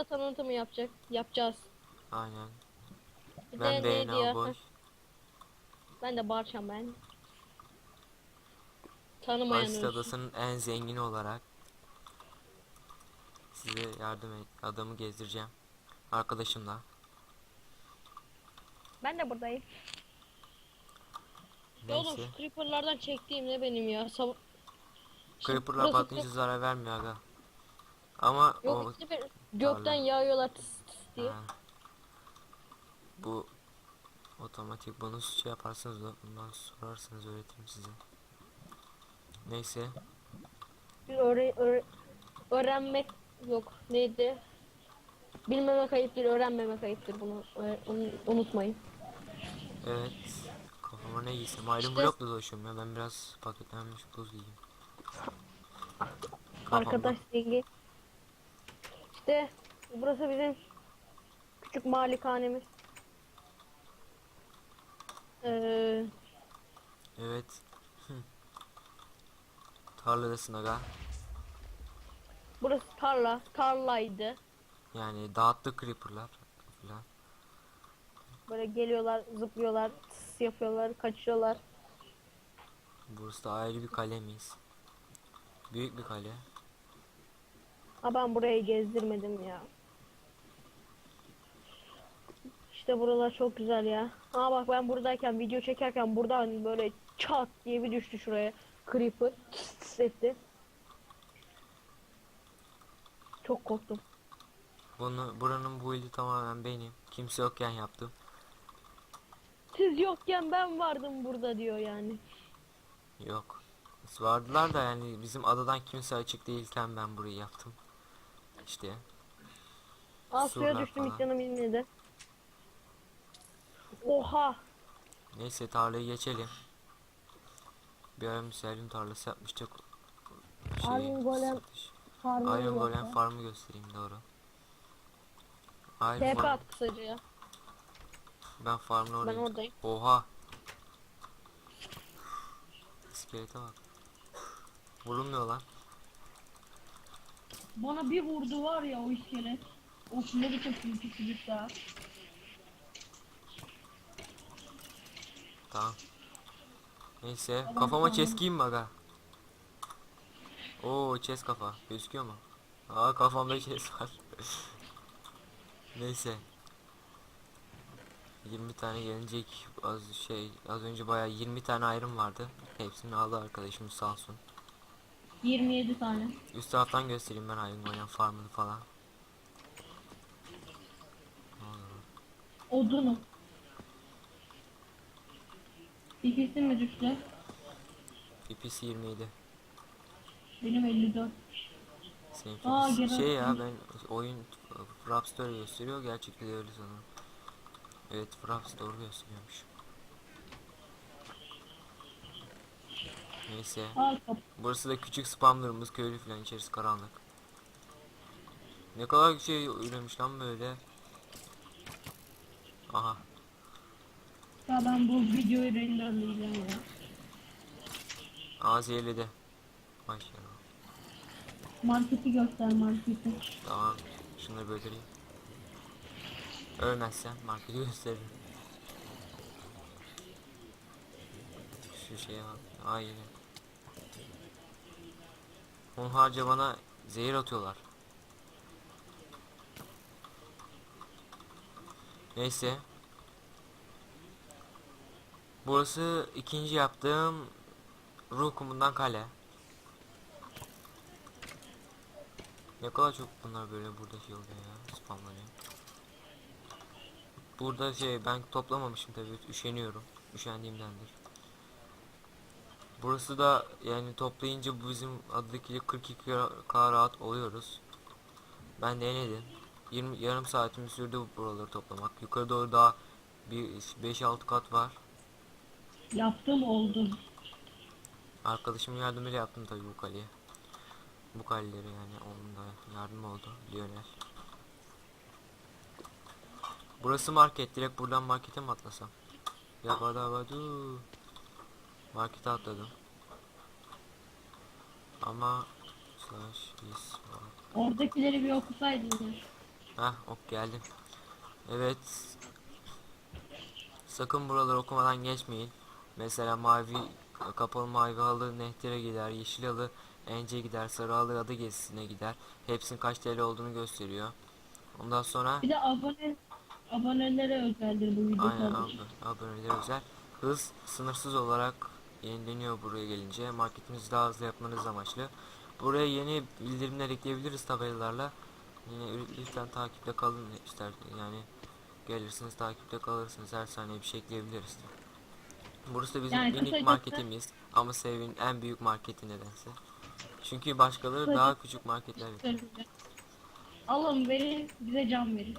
da tanıtımı yapacak. Yapacağız. Aynen. Bir Ben de neydi ya? boş. Ben de Barçam ben. Tanımayan Basit adasının en zengini olarak size yardım et. Adamı gezdireceğim. Arkadaşımla. Ben de buradayım. Ya oğlum Neyse. şu creeperlardan çektiğim ne benim ya? Sav Şimdi Creeper'la burası patlayınca zarar vermiyor aga. Ama Yok o işte bir gökten Tarla. yağıyorlar tıs tıs diye. Ha. Bu otomatik bunu şey yaparsanız da bundan sorarsanız öğretirim size. Neyse. Bir öğre öğre- öğrenmek yok. Neydi? Bilmemek ayıptır, öğrenmemek ayıptır. Bunu, onu unutmayın. Evet. Kafama ne giysem. Iron İşte- blokla dolaşıyorum ya. Ben biraz paketlenmiş buz giyeyim. Kafamda. Arkadaş zengin. İşte burası bizim küçük malikanemiz. Ee, Evet. Hı. Tarladasın aga. burası tarla, tarlaydı. Yani dağıttı creeper'lar falan. Böyle geliyorlar, zıplıyorlar, tıs yapıyorlar, kaçıyorlar. Burası da ayrı bir kalemiz. Büyük bir kale. Ha ben burayı gezdirmedim ya. İşte buralar çok güzel ya. Ha bak ben buradayken video çekerken buradan böyle çat diye bir düştü şuraya. Creeper etti. Çok korktum. Bunu buranın bu ili tamamen benim. Kimse yokken yaptım. Siz yokken ben vardım burada diyor yani. Yok. Vardılar da yani bizim adadan kimse açık değilken ben burayı yaptım. İşte. Aa suya Surlar düştüm falan. hiç canım bilmedi. Oha. Neyse tarlayı geçelim. Bir ara müsellim tarlası yapmıştık. Şey, Iron Golem satış. Farmı Iron Golem farmı göstereyim doğru. Iron TP Golem. at kısaca ya. Ben Ben oradayım. oradayım. Oha. İskelete bak. Vurulmuyor lan. Bana bir vurdu var ya o iskelet. Of ne biçim küçücük daha. Tamam. Neyse kafama chest giyeyim mi aga? Oo chest kafa gözüküyor mu? Aa kafamda chest var. Neyse. 20 tane gelecek az şey az önce bayağı 20 tane ayrım vardı. Hepsini aldı arkadaşım sağ olsun. 27 tane. Üst taraftan göstereyim ben ayrım oynayan farmını falan. Odunum. İkisi mi düştü? PPC 27. Benim 54. Senin Aa, şey ya ben oyun Fraps'ta gösteriyor gerçekte de öyle sanırım. Evet Fraps doğru gösteriyormuş. Neyse. Burası da küçük spamlarımız köylü falan içerisi karanlık. Ne kadar şey üremiş lan böyle. Aha. Ya ben bu videoyu renderleyeceğim ya. Aa zehirledi. Maşallah. Marketi göster marketi. Tamam. Şunları böldüreyim. Ölmezsen marketi gösteririm. Şu şeye bak. Aynen. Hunharca bana zehir atıyorlar. Neyse. Burası ikinci yaptığım ruh kumundan kale. Ne kadar çok bunlar böyle burada şey oluyor ya spamlanıyor. Burada şey ben toplamamışım tabii üşeniyorum. Üşendiğimdendir. Burası da yani toplayınca bu bizim adadaki 42k rahat oluyoruz. Ben denedim. 20 yarım saatim sürdü bu buraları toplamak. Yukarı doğru daha bir 5-6 kat var. Yaptım oldu. Arkadaşımın yardımıyla yaptım tabii bu kaleyi. Bu kaleleri yani onun da yardım oldu Lionel. Burası market. Direkt buradan markete mi atlasam? Ya bada badu. Markete atladım. Ama slash is Oradakileri bir okusaydın ya. Heh ok geldim. Evet. Sakın buraları okumadan geçmeyin. Mesela mavi kapalı mavi halı Nehter'e gider, yeşil halı Ence gider, sarı halı adı gezisine gider. Hepsinin kaç TL olduğunu gösteriyor. Ondan sonra Bir de abone abonelere özeldir bu video aynen tabii. ab aboneler özel. Hız sınırsız olarak yenileniyor buraya gelince. Marketinizi daha hızlı yapmanız amaçlı. Buraya yeni bildirimler ekleyebiliriz tabelalarla. Yine lütfen takipte kalın ister yani gelirsiniz takipte kalırsınız her saniye bir şey ekleyebiliriz. Burası da bizim Yani minik kısacası- marketimiz ama Sevin en büyük marketi nedense. Çünkü başkaları Kısacası- daha küçük marketler yapıyor. Alın verin bize can verin.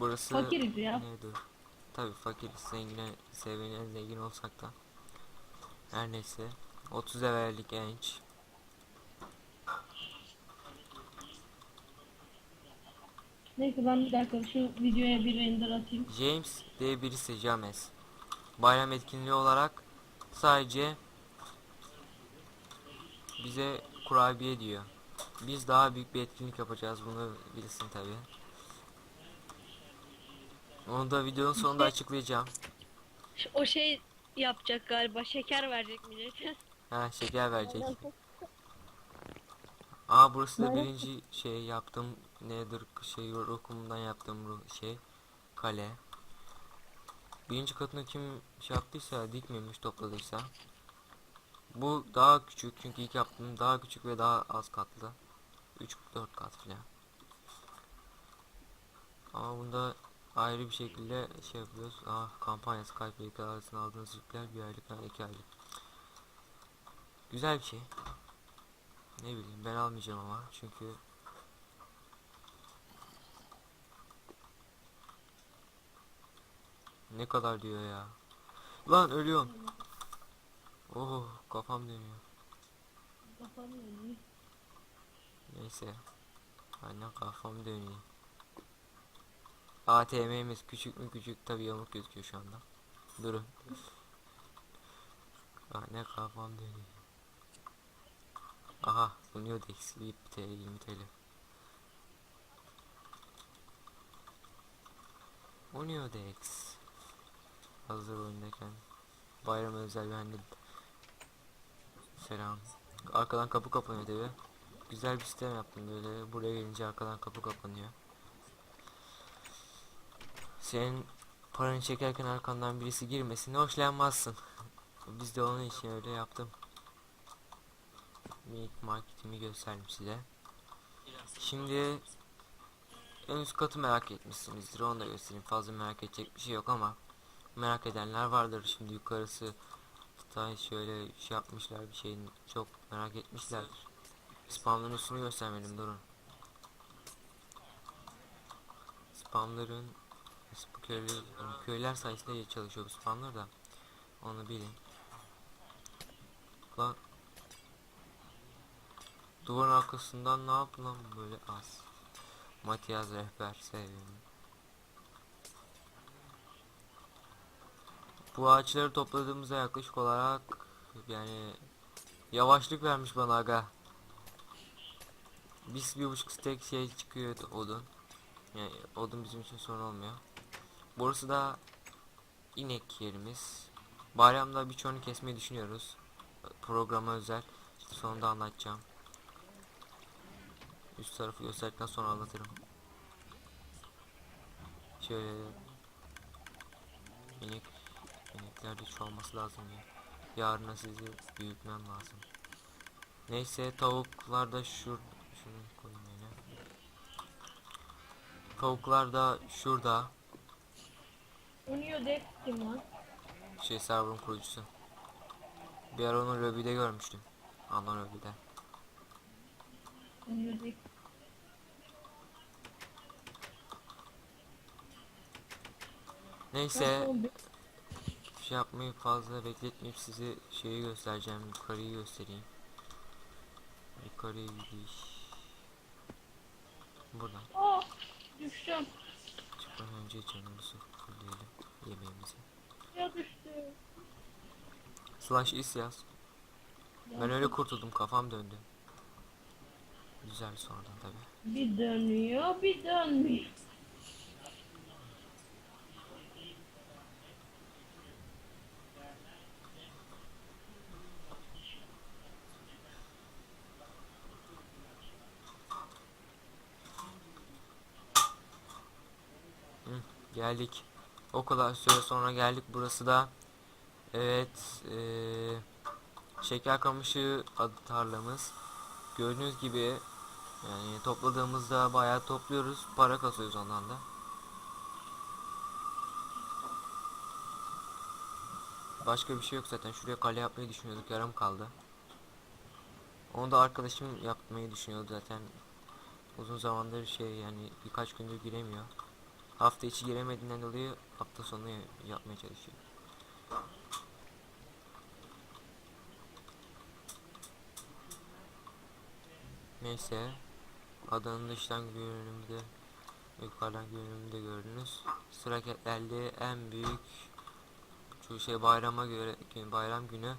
Burası Fakiriz ya. neydi? Tabi fakiriz zengine Sevin en zengin olsak da. Her neyse 30 evvellik genç. Neyse ben bir dakika şu videoya bir render atayım. James diye birisi James. Bayram etkinliği olarak sadece bize kurabiye diyor. Biz daha büyük bir etkinlik yapacağız bunu bilsin tabi. Onu da videonun sonunda açıklayacağım. Ş- O şey yapacak galiba. Şeker verecek millete. Ha şeker verecek. Aa burası da birinci şey yaptım nedir şey okumundan yaptığım ru- şey kale. Birinci katını kim şey yaptıysa dikmemiş topladıysa. Bu daha küçük çünkü ilk yaptığım daha küçük ve daha az katlı. 3-4 kat falan. Ama bunda ayrı bir şekilde şey yapıyoruz. Ah kampanya Skype ile arasında aldığınız yükler bir aylık yani iki aylık. Güzel bir şey. Ne bileyim ben almayacağım ama çünkü Ne kadar diyor ya. Lan ölüyorum. Oh kafam dönüyor. Neyse. Aynen kafam dönüyor. ATM'miz küçük mü küçük tabi yamuk gözüküyor şu anda. Durun. Aynen kafam dönüyor. Aha sunuyor Dex 1 TL 20 TL. Union Dex. Hazır oyundayken bayram özel hani selam. Arkadan kapı kapanıyor tabi. Güzel bir sistem yaptım böyle. Buraya gelince arkadan kapı kapanıyor. Senin paranı çekerken arkandan birisi girmesin hoşlanmazsın. Biz de onun için öyle yaptım. Minik marketimi gösterdim size. Şimdi en üst katı merak etmişsinizdir. Onu da göstereyim. Fazla merak edecek bir şey yok ama merak edenler vardır. Şimdi yukarısı hatta şöyle şey yapmışlar bir şeyin çok merak etmişlerdir. Spamların üstünü göstermedim durun. Spamların bu köyler, köyler sayesinde çalışıyor bu spamlar da onu bilin. Lan Duvarın arkasından ne yaptın lan böyle az. Matias rehber sevim. Bu ağaçları topladığımızda yaklaşık olarak yani yavaşlık vermiş bana aga. Biz bir buçuk stek şey çıkıyor odun. Yani odun bizim için sorun olmuyor. Burası da inek yerimiz. Bayramda birçoğunu kesmeyi düşünüyoruz. Programa özel. İşte sonunda anlatacağım. Üst tarafı gösterdikten sonra anlatırım. Şöyle inek ineklerde çoğalması lazım ya. Yarına sizi büyütmem lazım. Neyse tavuklar da şur şunu koyayım yine. Tavuklar da şurada. Union Dex kim lan? Şey server'ın kurucusu. Bir ara onu lobide görmüştüm. Ana lobide. Önürdeki Neyse şey yapmayı fazla bekletmeyip size şeyi göstereceğim. Yukarıyı göstereyim. Yukarıya gidiş. Buradan Aa düştüm. çıkmadan önce canımızı fulleyelim yemeğimizi. Ya düştü. Slash is yaz. Ben öyle kurtuldum kafam döndü. Güzel sonradan tabi. Bir dönüyor bir dönmüyor. Geldik. O kadar süre sonra geldik. Burası da evet eee şeker kamışı adı tarlamız. Gördüğünüz gibi yani topladığımızda bayağı topluyoruz. Para kasıyoruz ondan da. Başka bir şey yok zaten. Şuraya kale yapmayı düşünüyorduk. Yarım kaldı. Onu da arkadaşım yapmayı düşünüyordu zaten. Uzun zamandır şey yani birkaç gündür giremiyor. Hafta içi giremediğinden dolayı hafta sonu ya- yapmaya çalışıyor. Neyse. Adanın dıştan görünümü de yukarıdan görünümü gördünüz. Sıra geldi en büyük şu şey bayrama göre bayram günü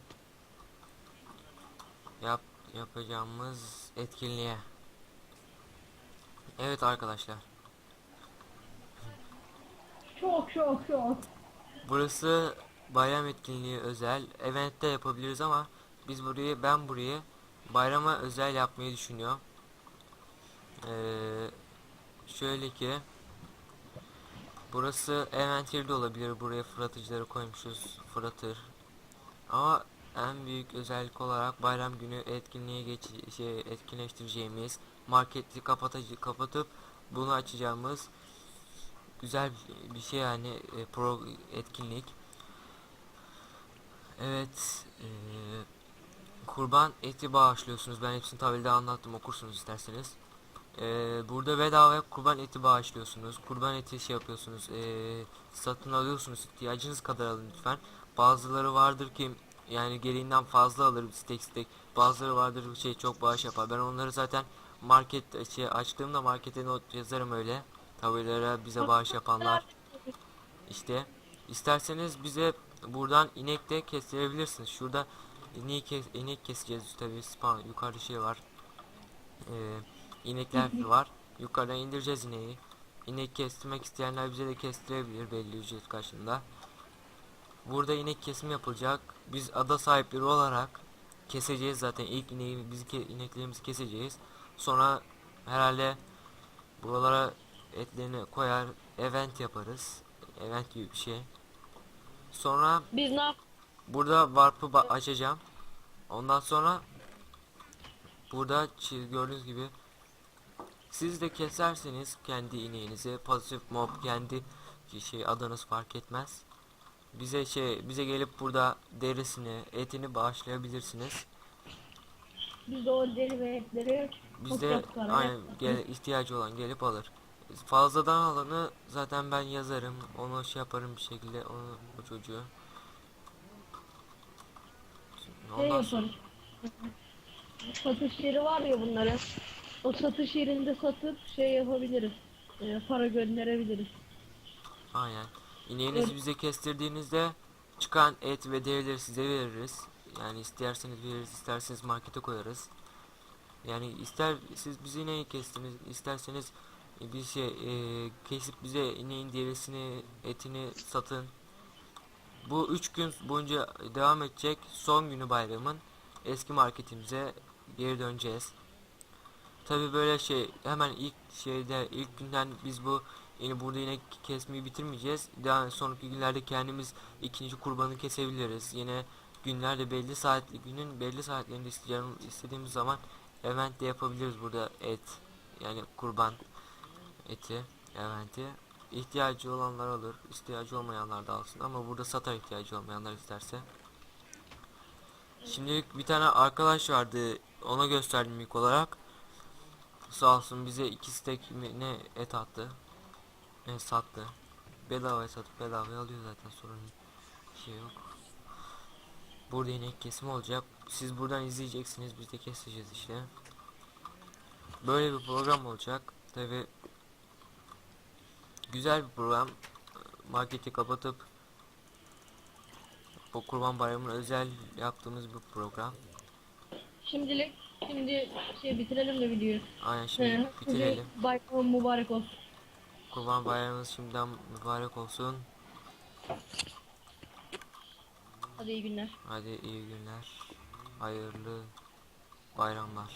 yap yapacağımız etkinliğe. Evet arkadaşlar. Çok çok çok. Burası bayram etkinliği özel. Eventte yapabiliriz ama biz burayı ben burayı bayrama özel yapmayı düşünüyorum. Ee, şöyle ki burası event de olabilir. Buraya fırlatıcıları koymuşuz. Fırlatır. Ama en büyük özellik olarak bayram günü etkinliğe geç şey etkinleştireceğimiz marketi kapatıcı kapatıp bunu açacağımız güzel bir- bir şey yani e, pro etkinlik. Evet, e, kurban eti bağışlıyorsunuz. Ben hepsini tabelada anlattım okursunuz isterseniz. E, burada bedava kurban eti bağışlıyorsunuz. Kurban eti şey yapıyorsunuz. E, satın alıyorsunuz. ihtiyacınız kadar alın lütfen. Bazıları vardır ki yani gereğinden fazla alır stek stek. Bazıları vardır şey çok bağış yapar. Ben onları zaten market şey açtığımda markete not yazarım öyle. Tabelalara bize bağış yapanlar. İşte isterseniz bize buradan inek de kestirebilirsiniz. Şurada inek, kes, inek keseceğiz tabi spawn yukarıda şey var. Ee, inekler var. Yukarıdan indireceğiz ineği. İnek kestirmek isteyenler bize de kestirebilir belli ücret karşılığında. Burada inek kesim yapılacak. Biz ada sahipleri olarak keseceğiz zaten ilk ineği biz ke ineklerimizi keseceğiz. Sonra herhalde buralara etlerini koyar event yaparız. Event gibi bir şey. Sonra Biz ne yap? burada warp'ı açacağım. Ondan sonra burada gördüğünüz gibi siz de keserseniz kendi ineğinizi pasif mob kendi şey adınız fark etmez. Bize şey bize gelip burada derisini, etini bağışlayabilirsiniz. Biz de o deri ve etleri Podcast var, aynen gel, ihtiyacı olan gelip alır. Fazladan alanı zaten ben yazarım. Onu şey yaparım bir şekilde onu o çocuğu. şey Ondan sonra yaparız. Satış yeri var ya bunların. O satış yerinde satıp şey yapabiliriz. Ee, para gönderebiliriz. aynen. İneğinizi Evet. bize kestirdiğinizde çıkan et ve derileri size veririz. Yani isterseniz veririz, isterseniz markete koyarız. Yani ister siz bize ineği kestiniz, isterseniz bir şey e, kesip bize ineğin derisini, etini satın. Bu üç gün boyunca devam edecek. Son günü bayramın eski marketimize geri döneceğiz. Tabi böyle şey hemen ilk şeyde ilk günden biz bu yine burada yine kesmeyi bitirmeyeceğiz. Daha sonraki günlerde kendimiz ikinci kurbanı kesebiliriz. Yine günlerde belli saatli günün belli saatlerinde isteyeceğim, istediğimiz zaman event de yapabiliriz burada et yani kurban eti eventi ihtiyacı olanlar alır ihtiyacı olmayanlar da alsın. Ama burada satar ihtiyacı olmayanlar isterse. Şimdilik bir tane arkadaş vardı ona gösterdim ilk olarak. Sağ olsun bize iki stek ne et attı? Ne sattı? Bedavaya satıp bedavaya alıyor zaten sorun şey yok. Burada inek kesimi olacak. Siz buradan izleyeceksiniz biz de keseceğiz işte. Böyle bir program olacak. Tabi güzel bir program marketi kapatıp bu kurban bayramına özel yaptığımız bir program Şimdilik şimdi şey bitirelim de videoyu. Aynen şimdi Ee, bitirelim. Bayram mübarek olsun. Kurban bayramınız şimdiden mübarek olsun. Hadi iyi günler. Hadi iyi günler. Hayırlı bayramlar.